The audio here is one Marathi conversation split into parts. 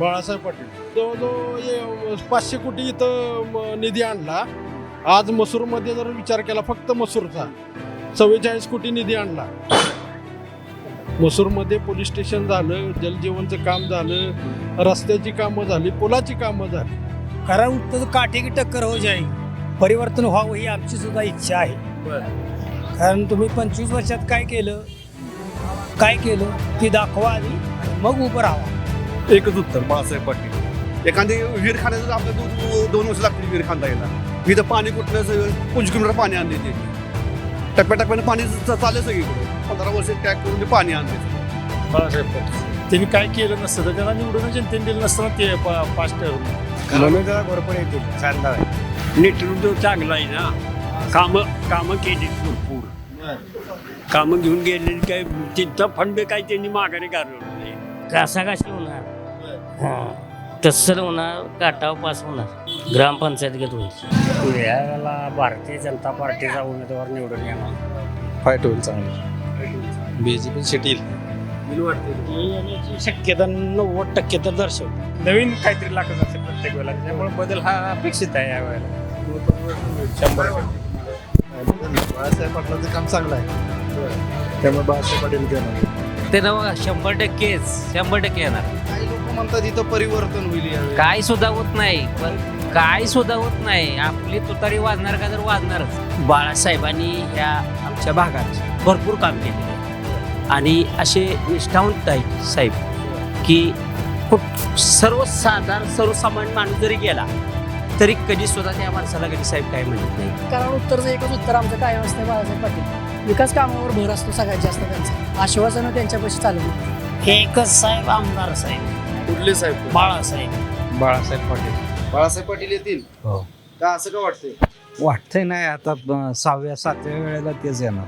बाळासाहेब पाटील. जवळजवळ पाचशे कोटी इथं निधी आणला. आज मसूरमध्ये जर विचार केला फक्त मसूरचा. चव्वेचाळीस कोटी निधी आणला. मसूरमध्ये पोलीस स्टेशन झालं जलजीवनचं काम झालं रस्त्याची कामं झाली पुलाची कामं झाली. कारण उत्तर काठी की टक्कर हो जाईल परिवर्तन व्हावं ही आमची सुद्धा इच्छा आहे. कारण तुम्ही पंचवीस वर्षात काय केलं? काय केलं? ते दाखवा आधी मग उभं राहा. एकच उत्तर बाळासाहेब पाटील. एखादी विहीर खाण्याचं आपलं दो- दोन वर्ष लागतील विहीर खांदायला. इथं पाणी कुठलं सगळं पंचवीस किलोमीटर पाणी आणले ते. टप्प्याटप्प्याने पाणी च- चाललं सगळीकडे. पंधरा वर्ष टॅक करून ते पाणी आणले. बाळासाहेब पाटील. त्यांनी काय केलं नसतं तर त्यांना निवडून जनतेने दिलं नसतं ते पा- पाच टर्म मनोजला घोरपडे येतील शानदार नेतृत्व चांगलं आहे ना. कामं कामं केली भरपूर. कामं घेऊन गेलेली काय त्यांचा फंड काय त्यांनी माघारी गारवलं नाही. कसा कशी होणार. हां. तसं होणार काटाव पास होणार. ग्रामपंचायत घेत होईल. यावेळेला भारतीय जनता पार्टीचा उमेदवार निवडून येणार. फाईट होईल चांगली. बीजेपी शेटील येण्याची शक्यता नव्वद टक्के तर दर्शवते. नवीन काहीतरी लागत असेल प्रत्येक वेळेला त्यामुळे बदल हा अपेक्षित आहे यावेळेला शंभर बाळासाहेब पाटलांचं काम चांगलं आहे. त्यामुळे बाळासाहेब पाटील घेणार. ते नव शंभर टक्केच शंभर टक्के येणार. म्हणतात इथं परिवर्तन होईल यावेळी. काय सुद्धा होत नाही पण काय सुद्धा होत नाही. आपली तुतारी वाजणार का तर वाजणारच. बाळासाहेबांनी ह्या आमच्या भागात भरपूर काम केलेलं आहे. आणि असे निष्ठावंत आहेत साहेब की कुठ सर्वसाधारण सर्वसामान्य माणूस जरी गेला तरी कधी सुद्धा त्या माणसाला कधी साहेब काय म्हणत नाही. कारण उत्तरचं एकच उत्तर आमचं कायम असतं बाळासाहेब पाटील. विकास कामावर भर असतो सगळ्यात जास्त त्यांचा. आश्वासनं त्यांच्यापाशी चालू एकच साहेब आमदार साहेब. कुठले साहेब? बाळासाहेब. बाळासाहेब पाटील. बाळासाहेब पाटील येतील? हो. का असं का वाटतंय? वाटतंय नाही आता सहाव्या सातव्या वेळेला तेच येणार.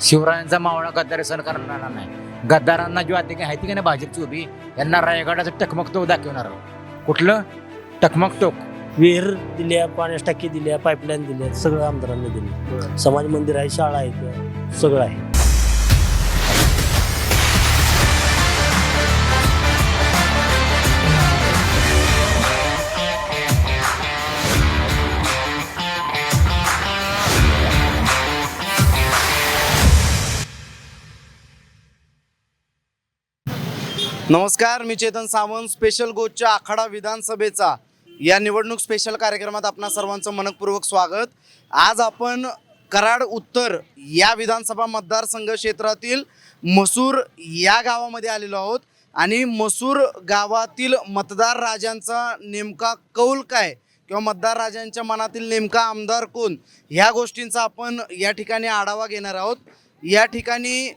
शिवरायांचा मावळा गद्दारी सण करणार नाही. गद्दारांना जी वाटते आहे ती का नाही भाजपची उभी यांना रायगडाचं टकमक टोक दाखवणार कुठलं? टकमक टोक. विहीर दिल्या पाण्यास टाकी दिल्या पाईपलाईन दिल्या सगळं आमदारांनी दिलं. समाज मंदिर आहे शाळा आहे सगळं आहे. नमस्कार मी चेतन सावंत स्पेशल गोचच्या आखाडा विधानसभेचा. या निवडणूक स्पेशल कार्यक्रमात आपणा सर्वांचं मनपूर्वक स्वागत. आज आपण कराड उत्तर या विधानसभा मतदारसंघ क्षेत्रातील मसूर या गावामध्ये आलेलो आहोत. आणि मसूर गावातील मतदार राजांचा नेमका कौल काय? किंवा मतदार राजांच्या मनातील नेमका आमदार कोण? ह्या गोष्टींचा आपण या ठिकाणी आढावा घेणार आहोत. या ठिकाणी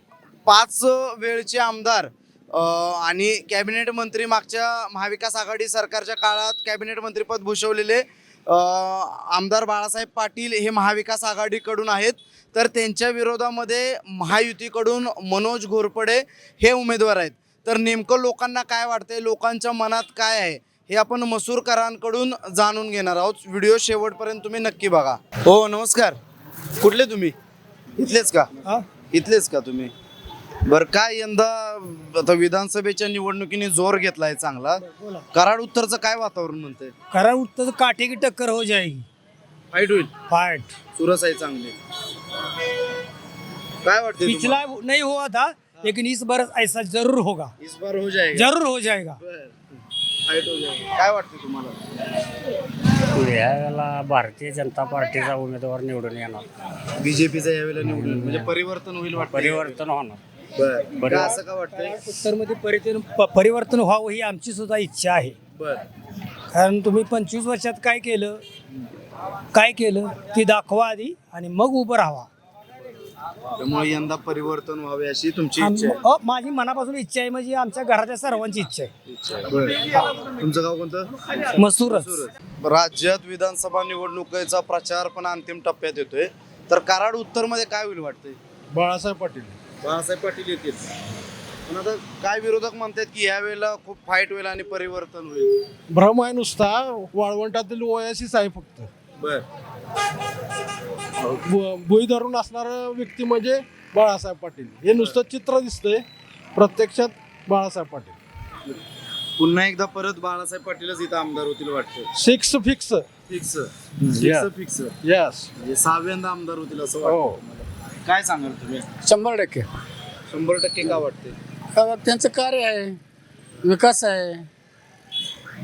पाच वेळचे आमदार आणि कॅबिनेट मंत्री मागच्या महाविकास आघाडी सरकारच्या काळात कॅबिनेट मंत्रीपद भूषवलेले आमदार बाळासाहेब पाटील हे महाविकास आघाडीकडून आहेत. तर त्यांच्या विरोधामध्ये महायुतीकडून मनोज घोरपडे हे उमेदवार आहेत. तर नेमकं लोकांना काय वाटतंय लोकांच्या मनात काय आहे हे आपण मसूरकरांकडून जाणून घेणार आहोत. व्हिडिओ शेवटपर्यंत तुम्ही नक्की बघा. हो नमस्कार. कुठले तुम्ही? इथलेच का? हा? इथलेच का तुम्ही? बर काय यंदा आता विधानसभेच्या निवडणुकीने जोर घेतलाय चांगला. कराड उत्तरचं काय वातावरण म्हणतंय? कारण उत्तर काठी की टक्कर हो जाएगी फाईट होईल. फाइट सुरस आहे चांगले. काय वाटतं पिछला नहीं हुआ था लेकिन इस बार ऐसा जरूर होगा. इस बार हो जाएगा. जरूर हो जाएगा. फाईट हो जाएगा. काय वाटतं तुम्हाला? यावेळेला भारतीय जनता पार्टीचा उमेदवार निवडून येणार. बीजेपीचं यावेळेला निवडून म्हणजे परिवर्तन होईल वाटतं परिवर्तन होणार. बर. का असं का वाटतंय? उत्तरमध्ये परिवर्तन प- परिवर्तन व्हावं ही आमची सुद्धा इच्छा आहे. बर. कारण तुम्ही पंचवीस वर्षात काय केलं? काय केलं? ते दाखवा आधी आणि मग उभं राहा. त्यामुळे यंदा परिवर्तन व्हावे अशी तुमची इच्छा आहे? माझी मनापासून इच्छा आहे म्हणजे आमच्या घराच्या सर्वांची इच्छा आहे. इच्छा आहे. बरं. तुमचं गाव कोणतं? मसूरच. राज्यात विधानसभा निवडणुकीचा प्रचार पण अंतिम टप्प्यात येतोय. तर कराड उत्तरमध्ये काय होईल वाटतंय? बाळासाहेब पाटील. बाळासाहेब पाटील येतील. पण आता काय विरोधक म्हणतात की या वेळेला खूप फाईट होईल आणि परिवर्तन होईल? भ्रम आहे नुसता. वाळवंटातील ओयासीच आहे फक्त. बर. भुई धरून असणार व्यक्ती म्हणजे बाळासाहेब पाटील. हे नुसतं चित्र दिसतंय. प्रत्यक्षात बाळासाहेब पाटील. पुन्हा एकदा परत बाळासाहेब पाटीलच इथं आमदार होतील वाटतं. Six fix fix Yeah. Fix yes म्हणजे सहाव्यांदा आमदार होतील असं हो. वाटतं? काय सांगाल तुम्ही? शंभर टक्के. शंभर टक्के का वाटते? कारण त्यांचं कार्य आहे. विकास आहे.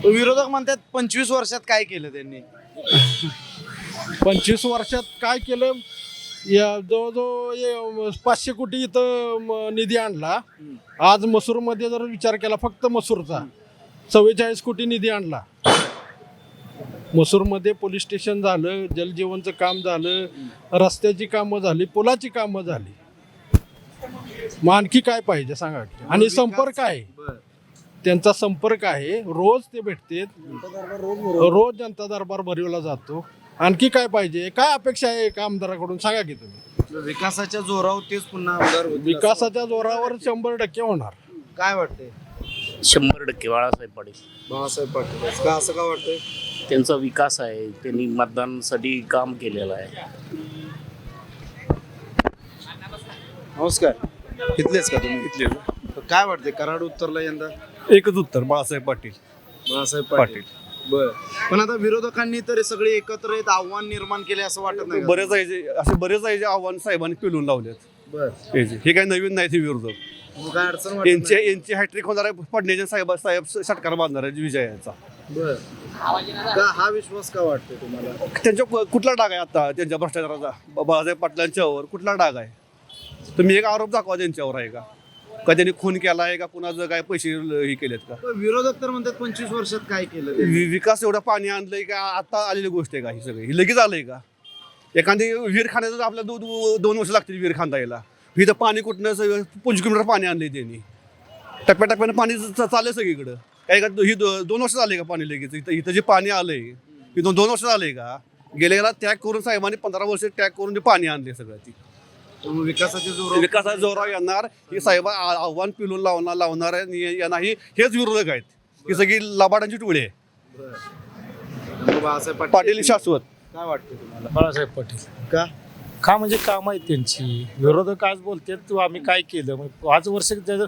विरोधक म्हणतात पंचवीस वर्षात काय केलं त्यांनी? पंचवीस वर्षात काय केलं? या जवळजवळ ये- पाचशे कोटी इथं म, निधी आणला. आज मसूरमध्ये जर विचार केला फक्त मसूरचा. चव्वेचाळीस कोटी निधी आणला. मसूरमध्ये पोलीस स्टेशन झालं जलजीवनचं काम झालं रस्त्याची कामं झाली पुलाची कामं झाली. मग आणखी काय पाहिजे सांगा की? आणि संपर्क आहे. त्यांचा संपर्क आहे. रोज ते भेटते रोज जनता दरबार भरवला जातो. आणखी काय पाहिजे? काय अपेक्षा आहे एका आमदाराकडून? सांगा की तुम्ही. विकासाच्या जोरावर तेच पुन्हा आमदार होतील असं विकासाच्या जोरावर शंभर टक्के होणार. काय वाटते शंभर टक्के बाळासाहेब पाटील. बाळासाहेब पाटील. का असं का वाटतंय? त्यांचा विकास आहे. त्यांनी मतदानासाठी काम केलेलं आहे. नमस्कार. इथलेच का तुम्ही? इथले काय वाटते कराड उत्तरला यंदा? एकच उत्तर बाळासाहेब पाटील. बाळासाहेब पाटील. बर. पण आता विरोधकांनी तर सगळे एकत्र येत आव्हान निर्माण केले असं वाटत नाही का? बरेच आहे जे- असे बरेच आहे जे आव्हान साहेबांनी पिलून लावलेत. बर. हे जे. हे काही नवीन नाही ते विरोधक. मग काय अडचण वाटत यांचे नाही? यांची हॅट्रिक होणार आहे. पडण्याचे साहेब साहेब षटकार बांधणार आहे विजयाचा बर. का हा विश्वास का वाटतोय तुम्हाला? त्यांच्या कु- कुठला डाग आहे आता त्यांच्या भ्रष्टाचाराचा? ब- बाळासाहेब पाटलांच्यावर कुठला डाग आहे? तुम्ही एक आरोप दाखवा त्यांच्यावर आहे का? का त्यांनी खून केला आहे का? कुणाचं काय पैसे ल- हे केलेत का? पण विरोधक तर म्हणतात पंचवीस वर्षात काय केलं? वि- विकास एवढं पाणी आणलंय का? आता आलेली गोष्ट आहे का ही सगळी? ही लगेच आलंय का? एखादी विहीर खाण्याचं आपल्या दो, दो- दोन वर्ष लागतील विहीर खांदायला. इथं पाणी कुठनं सगळं पंचवीस किलोमीटर पाणी आणलंय त्यांनी. टप्प्याटप्प्यानं पाणी च- चाललंय सगळीकडं. काय का ही दो- दोन वर्ष झाले का पाणी लगेच? इथं इथं जे पाणी आलंय हे दोन दोन वर्ष झाले का? गेल्या त्याग करून साहेबांनी पंधरा वर्ष टॅग करून ते पाणी आणले सगळं ती. विकासाच्या जोरावर विकासाचा जोरावर येणार हे साहेब आ- आव्हान पिलून लावणार लावणार यांना ही हेच विरोधक आहेत. ही सगळी लबाडांची टोळी आहे. त्यामुळे बाळासाहेब पाटील पाटील शाश्वत. काय वाटतं तुम्हाला? बाळासाहेब पाटील. का? का म्हणजे काम आहेत त्यांची? विरोधक आज बोलतात तू आम्ही काय केलं? मग पाच वर्ष जर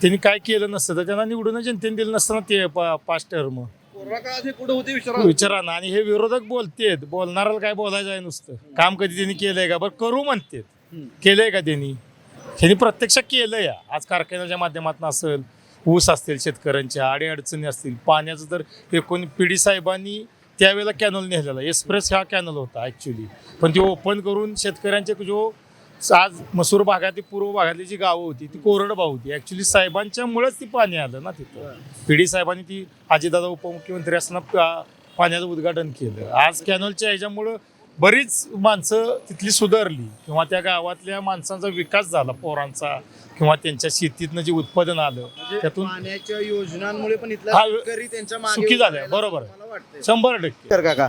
त्यांनी काय केलं नसतं तर त्यांना निवडून जनतेने दिलं नसतं ना ते पा- पाच टर्म हे कुठं होते विचारा. विचारा ना. आणि हे विरोधक बोलतेत बोलणाऱ्याला काय बोलायचं आहे नुसतं? काम कधी त्यांनी केलंय का? बरं करू म्हणतेत. केलंय का त्यांनी? त्यांनी प्रत्यक्ष केलं या आज कारखान्याच्या माध्यमातून असेल ऊस असतील शेतकऱ्यांच्या अडीअडचणी असतील पाण्याचं तर एकूण पिढी साहेबांनी त्यावेळेला कॅनल नेलेला. एक्सप्रेस हा कॅनल होता ॲक्च्युली पण ते ओपन करून शेतकऱ्यांचे जो आज मसूर भागातील पूर्व भागातली जी गावं होती ती कोरडभाव होती. ॲक्च्युली साहेबांच्यामुळेच ती पाणी आलं ना तिथं. पिढी साहेबांनी ती अजितदादा उपमुख्यमंत्री असताना पाण्याचं उद्घाटन केलं. आज कॅनलच्या ह्याच्यामुळं बरीच माणसं तिथली सुधारली किंवा त्या गावातल्या माणसांचा विकास झाला पोरांचा किंवा त्यांच्या शेतीतनं जे उत्पादन आलं त्यातून पाण्याच्या योजनांमुळे पण इथला हा, शेतकरी त्यांच्या मागे सुखी उभा झाले, राहिला बरोबर. असं मला वाटतंय. शंभर टक्के. तर काका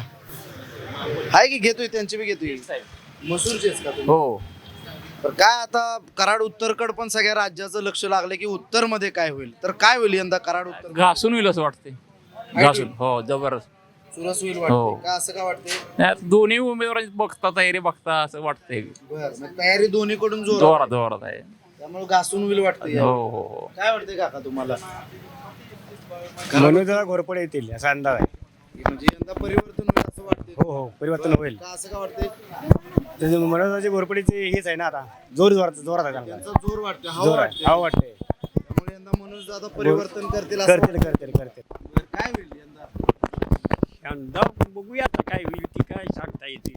आहे की घेतोय त्यांची बी घेतोय? मसूरचेच का तुम्ही? हो. तर काय आता कराड उत्तरकड पण सगळ्या राज्याचं लक्ष लागलं की उत्तरमध्ये काय होईल? तर काय होईल यंदा कराड उत्तर घासून होईल असं वाटते घासून हो जबरदस्त. सुरस होईल हो. वाटते का असं का वाटते? त्यात दोन्ही उमेदवारांची बघता तयारी बघता असं वाटतंय. बर मग तयारी दोन्हीकडून जोर जोरात जोरात आहे. त्यामुळे घासून होईल वाटते हो हो हो. काय वाटते काका तुम्हाला? म्हणून जरा घोरपडे येतील असा अंदाज आहे. म्हणजे यंदा परिवर्तन होईल असं वाटते हो हो परिवर्तन होईल. का असं का वाटते त्याचे मनोजाचे घोरपडीचे हेच आहे ना आता. जोर जोरात जोरात आहे त्यांचा. त्यांचा जोर वाटते हवा जोर आहे वाटते हा वाटते त्यामुळे यंदा मनोज दादा परिवर्तन करतील असं करतील करतील करतील. वाटतं. काय होईल यंदा यंदा बघूया आता काय होईल ती काय सांगता येते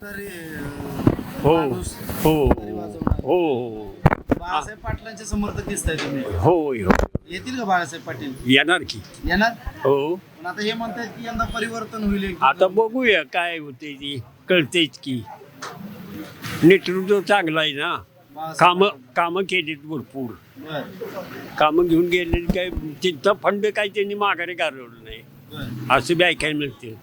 हे अं, हो हो वाजवणार. हो हो बाळासाहेब पाटलांचे समर्थक दिसताय तुम्ही. होय हो येतील का बाळासाहेब पाटील? येणार की. येणार? हो. पण आता हे म्हणतात की यंदा परिवर्तन होईल आता बघूया काय होते ती. कळतेच की. नेतृत्व चांगलं आहे ना. कामं कामं केलीत भरपूर. बर. कामं घेऊन गेले काय त्यांचा फंड काय त्यांनी माघारी गारवलं नाही. असं बी ऐकायला मिळते.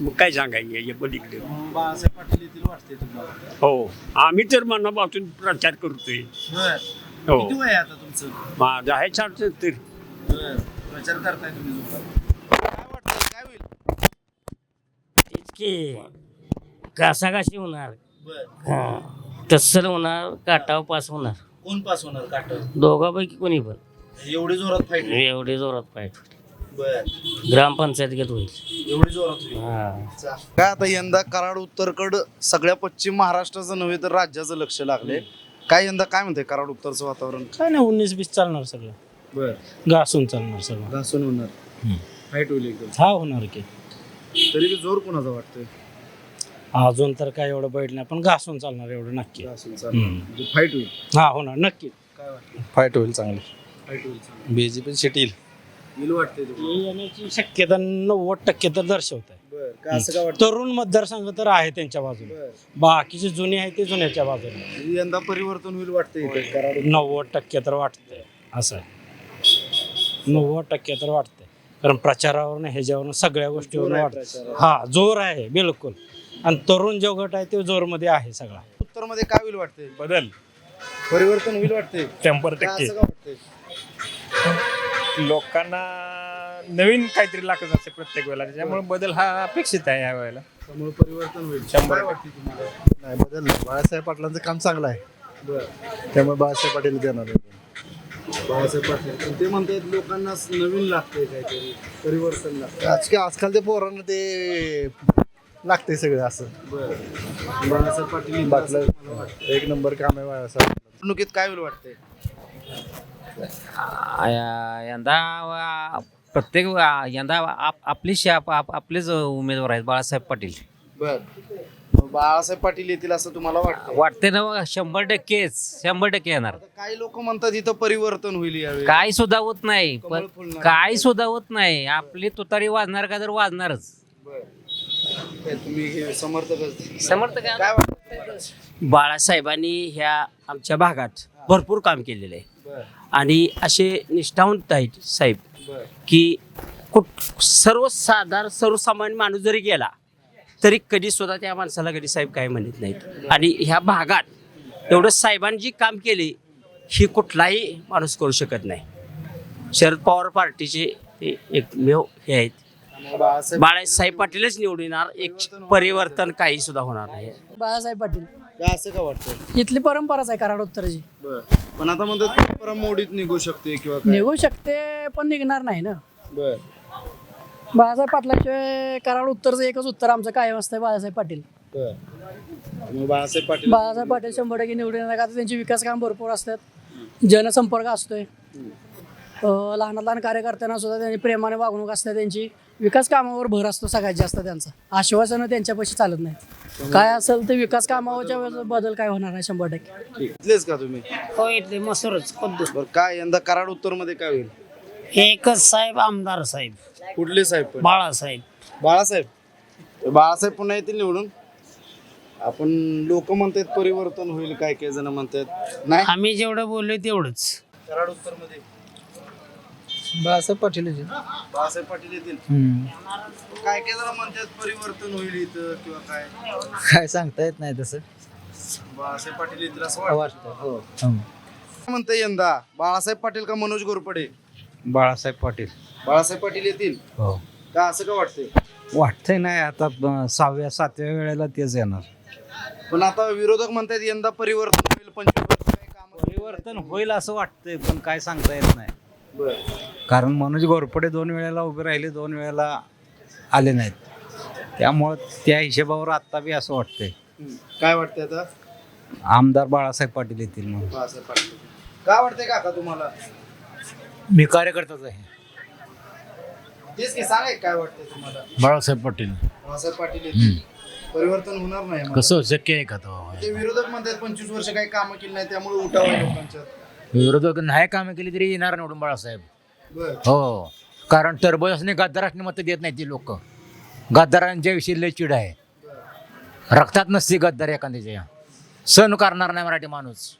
मग काय सांगायचं पलीकडे? बाळासाहेब पाटील येतील वाटते तुम्हाला हो. आम्ही तर मनापासून प्रचार करतोय. बर हो. किती वय आहे आता तुमचं माझं आहे साठ तर बर प्रचार करताय तुम्ही जोरात. काय वाटतं काय होईल तेच की घासाघाशी होणार. बर तस्सल होणार काटाव पास होणार. कोण पास होणार काट दोघापैकी कोणी पण. एवढी जोरात फाईट एवढी जोरात पाहिजे ग्रामपंचायत घेत होईल. एवढी जोरात होईल. काय आता यंदा कराड उत्तरकड सगळ्या पश्चिम महाराष्ट्राचं नव्हे तर राज्याचं लक्ष लागले. काय यंदा काय म्हणते कराड उत्तरचं वातावरण? काय नाही उन्नीस बीस चालणार सगळं. बर. घासून चालणार सगळं. घासून होणार. फाईट होईल एकदम. हा होणार की. तरी बी जोर कोणाचा वाटतोय? अजून तर काय एवढं बैठ नाही पण घासून चालणार एवढं नक्की. घासून चालणार. फाईट होईल. हा होणार नक्की. काय वाटतं फाईट होईल चांगली. फाईट होईल चांगलं. बीजेपी सीट येईल येण्याची शक्यता नव्वद टक्के तर दर्शवत आहे असं वाटतं तरुण मतदारसंघ तर आहे त्यांच्या बाजूने. बर. बाकीचे जुने आहे ते जुन्याच्या बाजूने. यंदा परिवर्तन होईल इथे? कराड नव्वद टक्के तर वाटतंय. असं आहे. नव्वद टक्के तर वाटतंय. कारण प्रचारावरून ह्याच्यावरून सगळ्या गोष्टीवरून आहे वाटत प्रचारावर. हा जोर आहे बिलकुल. आणि तरुण जो गट आहे ते जोरमध्ये आहे सगळा. उत्तरमध्ये काय होईल वाटतंय? बदल. परिवर्तन होईल वाटतंय? शंभर टक्के. असं वाटतंय? लोकांना नवीन काहीतरी लागत असते प्रत्येक वेळेला त्याच्यामुळे बदल हा अपेक्षित आहे या वेळेला. त्यामुळे परिवर्तन होईल. शंभर तुम्हाला नाही बदल नाही. बाळासाहेब पाटलांचं काम चांगलं आहे. बर. त्यामुळे बाळासाहेब पाटील देणार बाळासाहेब पाटील. पण ते म्हणतात लोकांना नवीन लागतंय काहीतरी परिवर्तन लागतं आजकाल आजकाल ते पोरांना ते लागतंय सगळं असं. बर. बाळासाहेब पाटील बाटलं. एक नंबर काम आहे बाळासाहेब. निवडणुकीत काय होईल वाटतंय? यंदा प्रत्येक यंदा आप- आपली शा- आप- आप- आपलेच उमेदवार आहेत बाळासाहेब पाटील. बर. बाळासाहेब पाटील येतील असं तुम्हाला वाटतं वाटते ना शंभर टक्केच शंभर टक्के येणार. आता काही लोक म्हणतात इथं परिवर्तन होईल यावेळी. काय सुद्धा होत नाही कमळ पण फुलणार. काय सुद्धा होत नाही. आपली तुतारी वाजणार का तर वाजणारच. बर. काय तुम्ही हे समर्थक समर्थ काय वाटतं बाळासाहेबांनी ह्या आमच्या भागात भरपूर काम केलेलं आहे. बर. आणि असे निष्ठावंत आहेत साहेब की कुठ सर्वसाधारण सर्वसामान्य माणूस जरी गेला तरी कधी स्वतः त्या माणसाला कधी साहेब काय म्हणत नाहीत. आणि ह्या भागात एवढं साहेबांनी जी काम केली ही कुठलाही माणूस करू शकत नाही. शरद पवार पार्टीचे ते एकमेव हे आहेत. बाळासाहेब पाटीलच निवडणार एक परिवर्तन काही सुद्धा होणार नाही. बाळासाहेब पाटील. काय असं का वाटतं इथली परंपराच आहे कराड उत्तरची बर. पण आता म्हणतात परंपरा मोडीत निघू शकते किंवा काय? निघू शकते पण निघणार नाही ना. बर. बाळासाहेब पाटलाशिवाय कराड उत्तरचं एकच उत्तर आमचं कायम असतं बाळासाहेब पाटील. बर. मग बाळासाहेब पाटील बाळासाहेब पाटील शंभर टक्के निवडून येणार का तर त्यांची विकास काम भरपूर असतात. जनसंपर्क असतोय. लहानात लहान कार्यकर्त्यांना सुद्धा त्यांची प्रेमाने वागणूक असते त्यांची विकास कामावर भर असतो सगळ्यात जास्त त्यांचा. आश्वासनं त्यांच्यापाशी चालत नाही काय असेल ते विकास कामावरच्या वेळेस बदल काय होणार आहे शंभर टक्के? इथलेच का तुम्ही? हो इथले मसूरच बर काय यंदा कराड उत्तरमध्ये काय होईल? एकच साहेब आमदार साहेब. कुठले साहेब पण? बाळासाहेब. बाळासाहेब? बाळासाहेब पुन्हा येतील निवडून? आपण लोक म्हणतात परिवर्तन होईल काय काय जण म्हणतात नाही? आम्ही जेवढं बोललोय तेवढंच. कराड उत्तरमध्ये बाळासाहेब पाटील बाळासाहेब पाटील येतील. काय काय जण म्हणतात परिवर्तन होईल इथं किंवा काय? काय सांगता येत नाही तसं. बाळासाहेब पाटील येतील असं वाटतं. हो. काय म्हणते यंदा? बाळासाहेब पाटील का मनोज गोरपडे? बाळासाहेब पाटील. बाळासाहेब पाटील येतील? हो. का असं का वाटतंय? वाटतंय नाही आता अं, सहाव्या सातव्या वेळेला तेच येणार. पण आता विरोधक म्हणतात यंदा परिवर्तन होईल पंचवीस वर्ष काही कामं परिवर्तन होईल असं वाटतंय पण काय सांगता येत नाही. बर. कारण मनोज घोरपडे दोन वेळेला उभे राहिले दोन वेळेला आले नाहीत. त्यामुळं त्या हिशोबावर आत्ता बी असं वाटतंय. काय वाटतंय आता? आमदार बाळासाहेब पाटील येतील म्हणून. बाळासाहेब पाटील. काय वाटतंय काका तुम्हाला? मी कार्यकर्ताच आहे. तेच की सांगा एक काय वाटतंय तुम्हाला? बाळासाहेब पाटील. बाळासाहेब पाटील येतील. परिवर्तन होणार नाही. कसं शक्य आहे का तो? ते विरोधक म्हणतात पंचवीस वर्ष काही कामं केली नाही त्यामुळे उठाव आहे लोकांच्यात. विरोधक नाही कामं केली तरी येणार निवडून बाळासाहेब. हो. कारण टरबसने गद्दारासने मतं देत नाही ती लोक. गद्दारांच्या विषयी लय चिड आहे. रक्तात नसते गद्दार एखाद्याच्या. सण करणार नाही मराठी माणूस.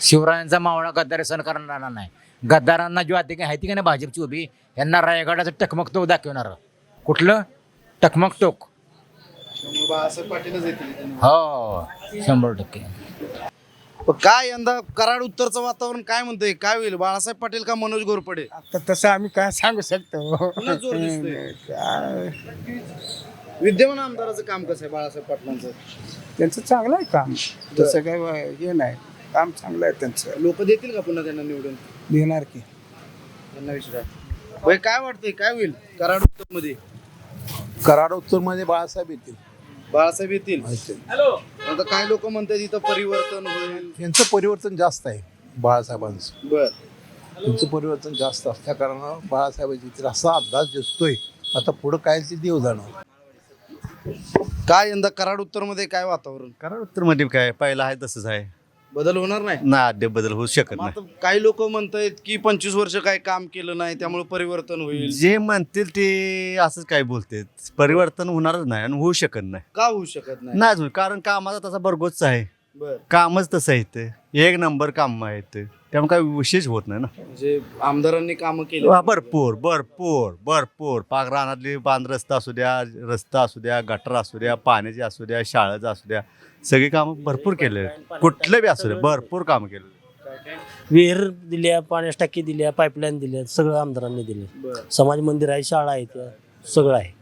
शिवरायांचा मावळा गद्दारी सण करणार नाही. गद्दारांना जी आहे ती का नाही भाजपची उभी यांना रायगडाचं टकमक टोक दाखवणार. कुठलं? टकमक टोक. हो. शंभर टक्के. पण काय यंदा कराड उत्तरचं वातावरण काय म्हणतंय? काय होईल? बाळासाहेब पाटील का मनोज घोरपडे? आता तसं आम्ही काय सांगू शकतो. पुन्हा जोर दिसतोय. विद्यमान आमदाराचं काम कसं आहे बाळासाहेब पाटलांचं? त्यांचं चांगलं आहे काम. तसं काय हे नाही. काम चांगलं आहे त्यांचं. लोक देतील का पुन्हा त्यांना निवडून? देणार की. त्यांना विचारा. होय काय वाटतंय? काय होईल कराड उत्तरमध्ये कराड उत्तरमध्ये बाळासाहेब येतील. बाळासाहेब येतील. आता काय लोक म्हणतात इथं परिवर्तन होईल? यांचं परिवर्तन जास्त आहे बाळासाहेबांचं. बर. त्यांचं परिवर्तन जास्त असल्या कारणानं बाळासाहेब येतील असा अंदाज दिसतोय. आता पुढं काय ते देव जाणार काय यंदा कराड उत्तरमध्ये काय वातावरण? कराड उत्तरमध्ये काय? पहिला आहे तसंच आहे. बदल होणार नाही. ना अद्याप बदल होऊ शकत आता काही लोक म्हणतायत की पंचवीस वर्ष काय काम केलं नाही त्यामुळे परिवर्तन होईल. नाही जे म्हणतील ते असंच काय बोलते परिवर्तन होणारच नाही आणि होऊ शकत नाही. का होऊ शकत नाही? नाहीच होईल कारण कामाचा तसा बरगोच आहे. बर. कामच तसं आहे ते एक नंबर काम आहे ते त्यामुळे काय विशेष होत नाही ना. म्हणजे आमदारांनी कामं केली. वा, भरपूर भरपूर भरपूर. पाक रानातली बांध रस्ता असू द्या रस्ता असू द्या गटर असू द्या पाण्याची असू द्या शाळेचं असू द्या. सगळी कामं भरपूर केले कुठलं बी असू द्या भरपूर कामं केले विहीर दिल्या पाण्यास टाकी दिल्या पाईपलाईन दिल्या सगळं आमदारांनी दिले समाज मंदिर आहे शाळा आहे सगळं आहे.